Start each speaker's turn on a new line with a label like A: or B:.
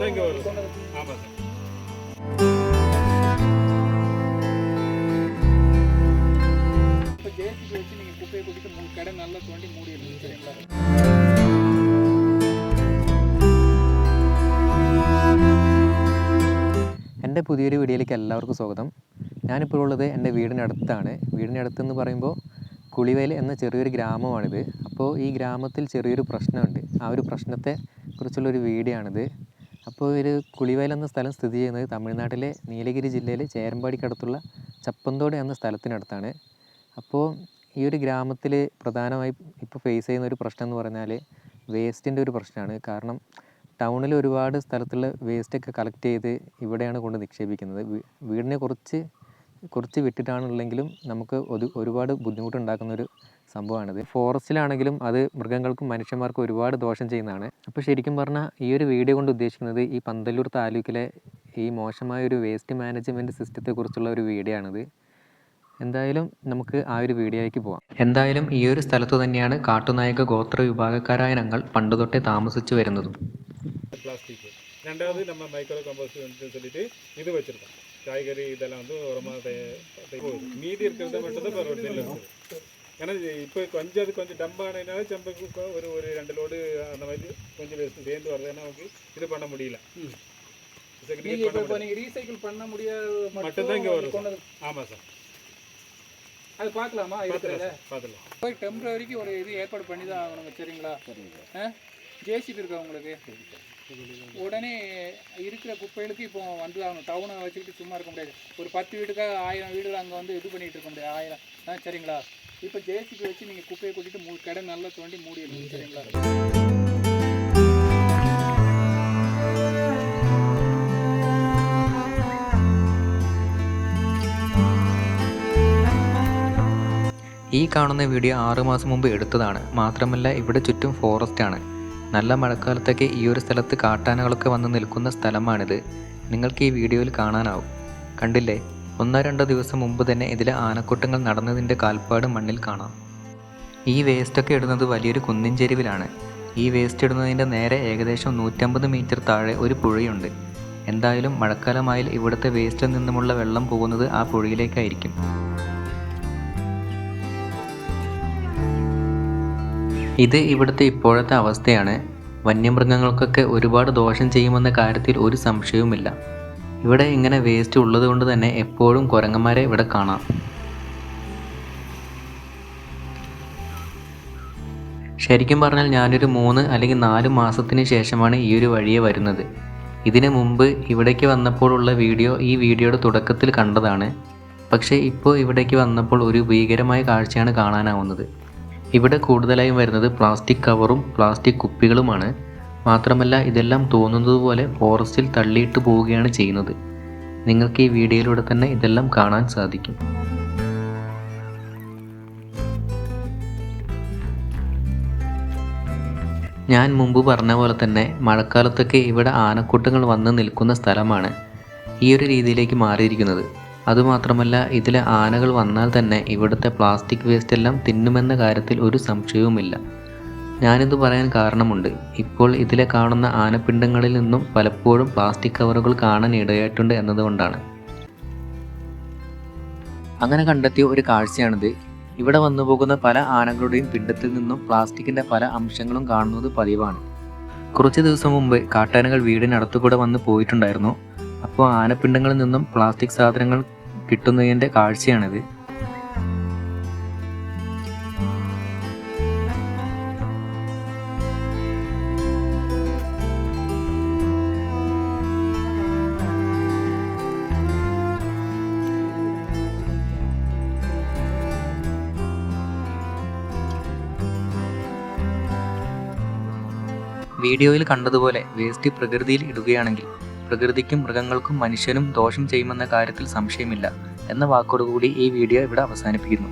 A: എന്റെ പുതിയൊരു വീഡിയോയിലേക്ക് എല്ലാവർക്കും സ്വാഗതം. ഞാനിപ്പോൾ ഉള്ളത് എന്റെ വീടിനടുത്താണ് വീടിനടുത്തെന്ന് പറയുമ്പോൾ കുളിവയൽ എന്ന ചെറിയൊരു ഗ്രാമമാണിത്. അപ്പോൾ ഈ ഗ്രാമത്തിൽ ചെറിയൊരു പ്രശ്നമുണ്ട്. ആ ഒരു പ്രശ്നത്തെ കുറിച്ചുള്ളൊരു വീഡിയോ ആണിത് അപ്പോൾ ഒരു കുളിവയൽ എന്ന സ്ഥലം സ്ഥിതി ചെയ്യുന്നത് തമിഴ്നാട്ടിലെ നീലഗിരി ജില്ലയിലെ ചേരമ്പാടിക്കടുത്തുള്ള ചപ്പന്തോട് എന്ന സ്ഥലത്തിനടുത്താണ്. അപ്പോൾ ഈ ഒരു ഗ്രാമത്തിൽ പ്രധാനമായി ഇപ്പോൾ ഫേസ് ചെയ്യുന്ന ഒരു പ്രശ്നം എന്ന് പറഞ്ഞാൽ വേസ്റ്റിന്റെ ഒരു പ്രശ്നമാണ് കാരണം ടൗണിൽ ഒരുപാട് സ്ഥലത്തുള്ള വേസ്റ്റൊക്കെ കളക്ട് ചെയ്ത് ഇവിടെയാണ് കൊണ്ട് നിക്ഷേപിക്കുന്നത്. വീടിനെ കുറച്ച് കുറച്ച് വിട്ടിട്ടാണുള്ളെങ്കിലും നമുക്ക് ഒരു ഒരുപാട് ബുദ്ധിമുട്ടുണ്ടാക്കുന്നൊരു സംഭവമാണിത്. ഫോറസ്റ്റിലാണെങ്കിലും അത് മൃഗങ്ങൾക്കും മനുഷ്യന്മാർക്കും ഒരുപാട് ദോഷം ചെയ്യുന്നതാണ്. അപ്പോൾ ശരിക്കും പറഞ്ഞാൽ ഈ ഒരു വീഡിയോ കൊണ്ട് ഉദ്ദേശിക്കുന്നത് ഈ പന്തല്ലൂർ താലൂക്കിലെ ഈ മോശമായ ഒരു വേസ്റ്റ് മാനേജ്മെന്റ് സിസ്റ്റത്തെക്കുറിച്ചുള്ള ഒരു വീഡിയോ ആണിത്. എന്തായാലും നമുക്ക് ആ ഒരു വീഡിയോയിലേക്ക് പോവാം. എന്തായാലും ഈ ഒരു സ്ഥലത്ത് തന്നെയാണ് കാട്ടുനായക ഗോത്ര വിഭാഗക്കാരായ ഞങ്ങൾ പണ്ടുതൊട്ടേ താമസിച്ചു വരുന്നതും.
B: രണ്ടാമത് നമ്മൾ മൈക്രോ കമ്പോസ്റ്റ് യൂണിറ്റിൽ ഇത് വെച്ചിട്ടുണ്ട് காய்கறி இதெல்லாம் வந்து உரமாக மீதி இருக்கிறத மட்டும் தான் இப்போ ரொட்டீனில் இருக்குது ஏன்னா இப்போ கொஞ்சம் அது கொஞ்சம் டம்ப் ஆனதுனால செம்பக்கு ஒரு ஒரு ரெண்டு லோடு அந்த மாதிரி கொஞ்சம் வேஸ்ட் சேர்ந்து வர்றதுன்னா நமக்கு இது பண்ண முடியல.
C: ரீசைக்கிள் பண்ண முடியாத
B: மட்டும்தான் இங்க வரும். ஆமாம் சார்.
C: அது பார்க்கலாமா? இருக்கிறத?
B: பார்த்துக்கலாம்
C: போய் டெம்பரரிக்கு ஒரு இது ஏற்பாடு பண்ணி தான் ஆகணும் சரிங்களா ஜேசிபி இருக்கா உங்களுக்கு? உடனே இருக்கிற குப்பைகளுக்கு இப்போ வந்து ஆகணும் டவுனை வச்சுக்கிட்டு சும்மா இருக்க முடியாது ஒரு பத்து வீட்டுக்காக ஆயிரம் வீடுகள் அங்கே வந்து இது பண்ணிட்டு இருக்க முடியாது ஆயிரம் ஆ சரிங்களா இப்போ ஜேசிபி வச்சு நீங்கள் குப்பையை கொட்டிட்டு மூ கடை நல்லா தோண்டி மூடிடணும் சரிங்களா
A: ഈ കാണുന്ന വീഡിയോ ആറുമാസം മുമ്പ് എടുത്തതാണ് മാത്രമല്ല ഇവിടെ ചുറ്റും ഫോറസ്റ്റ് ആണ് നല്ല മഴക്കാലത്തൊക്കെ ഈ ഒരു സ്ഥലത്ത് കാട്ടാനകളൊക്കെ വന്ന് നിൽക്കുന്ന സ്ഥലമാണിത്. നിങ്ങൾക്ക് ഈ വീഡിയോയിൽ കാണാനാവും. കണ്ടില്ലേ? ഒന്നോ രണ്ടോ ദിവസം മുമ്പ് തന്നെ ഇതിലെ ആനക്കൂട്ടങ്ങൾ നടന്നതിന്റെ കാൽപ്പാട് മണ്ണിൽ കാണാം. ഈ വേസ്റ്റൊക്കെ ഇടുന്നത് വലിയൊരു കുന്നിൻ ചെരുവിലാണ് ഈ വേസ്റ്റ് ഇടുന്നതിന്റെ നേരെ ഏകദേശം നൂറ്റമ്പത് മീറ്റർ താഴെ ഒരു പുഴയുണ്ട്. എന്തായാലും മഴക്കാലമായാൽ ഇവിടുത്തെ വേസ്റ്റിൽ നിന്നുമുള്ള വെള്ളം പോകുന്നത് ആ പുഴയിലേക്കായിരിക്കും. ഇത് ഇവിടുത്തെ ഇപ്പോഴത്തെ അവസ്ഥയാണ്. വന്യമൃഗങ്ങൾക്കൊക്കെ ഒരുപാട് ദോഷം ചെയ്യുമെന്ന കാര്യത്തിൽ ഒരു സംശയവുമില്ല. ഇവിടെ ഇങ്ങനെ വേസ്റ്റ് ഉള്ളതുകൊണ്ട് തന്നെ എപ്പോഴും കുരങ്ങന്മാരെ ഇവിടെ കാണാം. ശരിക്കും പറഞ്ഞാൽ ഞാനൊരു മൂന്ന് അല്ലെങ്കിൽ നാല് മാസത്തിന് ശേഷമാണ് ഈ ഒരു വഴിയെ വരുന്നത്. ഇതിന് മുമ്പ് ഇവിടേക്ക് വന്നപ്പോഴുള്ള വീഡിയോ ഈ വീഡിയോയുടെ തുടക്കത്തിൽ കണ്ടതാണ്. പക്ഷേ ഇപ്പോൾ ഇവിടേക്ക് വന്നപ്പോൾ ഒരു ഭീകരമായ കാഴ്ചയാണ് കാണാനാവുന്നത്. ഇവിടെ കൂടുതലായും വരുന്നത് പ്ലാസ്റ്റിക് കവറും പ്ലാസ്റ്റിക് കുപ്പികളുമാണ്. മാത്രമല്ല ഇതെല്ലാം തോന്നുന്നത് പോലെ ഫോറസ്റ്റിൽ തള്ളിയിട്ട് പോവുകയാണ് ചെയ്യുന്നത്. നിങ്ങൾക്ക് ഈ വീഡിയോയിലൂടെ തന്നെ ഇതെല്ലാം കാണാൻ സാധിക്കും. ഞാൻ മുമ്പ് പറഞ്ഞ പോലെ തന്നെ മഴക്കാലത്തൊക്കെ ഇവിടെ ആനക്കൂട്ടങ്ങൾ വന്ന് നിൽക്കുന്ന സ്ഥലമാണ് ഈ ഒരു രീതിയിലേക്ക് മാറിയിരിക്കുന്നത്. അതുമാത്രമല്ല ഇതിലെ ആനകൾ വന്നാൽ തന്നെ ഇവിടുത്തെ പ്ലാസ്റ്റിക് വേസ്റ്റ് എല്ലാം തിന്നുമെന്ന കാര്യത്തിൽ ഒരു സംശയവുമില്ല. ഞാനിത് പറയാൻ കാരണമുണ്ട്. ഇപ്പോൾ ഇതിലെ കാണുന്ന ആനപ്പിണ്ടങ്ങളിൽ നിന്നും പലപ്പോഴും പ്ലാസ്റ്റിക് കവറുകൾ കാണാൻ ഇടയായിട്ടുണ്ട് എന്നതുകൊണ്ടാണ്. അങ്ങനെ കണ്ടെത്തിയ ഒരു കാഴ്ചയാണിത്. ഇവിടെ വന്നു പോകുന്ന പല ആനകളുടെയും പിണ്ടത്തിൽ നിന്നും പ്ലാസ്റ്റിക്കിന്റെ പല അംശങ്ങളും കാണുന്നത് പതിവാണ്. കുറച്ച് ദിവസം മുമ്പ് കാട്ടാനകൾ വീടിനടുത്തുകൂടെ വന്ന് പോയിട്ടുണ്ടായിരുന്നു. അപ്പോൾ ആനപ്പിണ്ടങ്ങളിൽ നിന്നും പ്ലാസ്റ്റിക് സാധനങ്ങൾ കിട്ടുന്നതിന്റെ കാഴ്ചയാണിത്. വീഡിയോയിൽ കണ്ടതുപോലെ വേസ്റ്റ് പ്രകൃതിയിൽ ഇടുകയാണെങ്കിൽ പ്രകൃതിക്കും മൃഗങ്ങൾക്കും മനുഷ്യനും ദോഷം ചെയ്യുമെന്ന കാര്യത്തിൽ സംശയമില്ല എന്ന വാക്കോടുകൂടി ഈ വീഡിയോ ഇവിടെ അവസാനിപ്പിക്കുന്നു.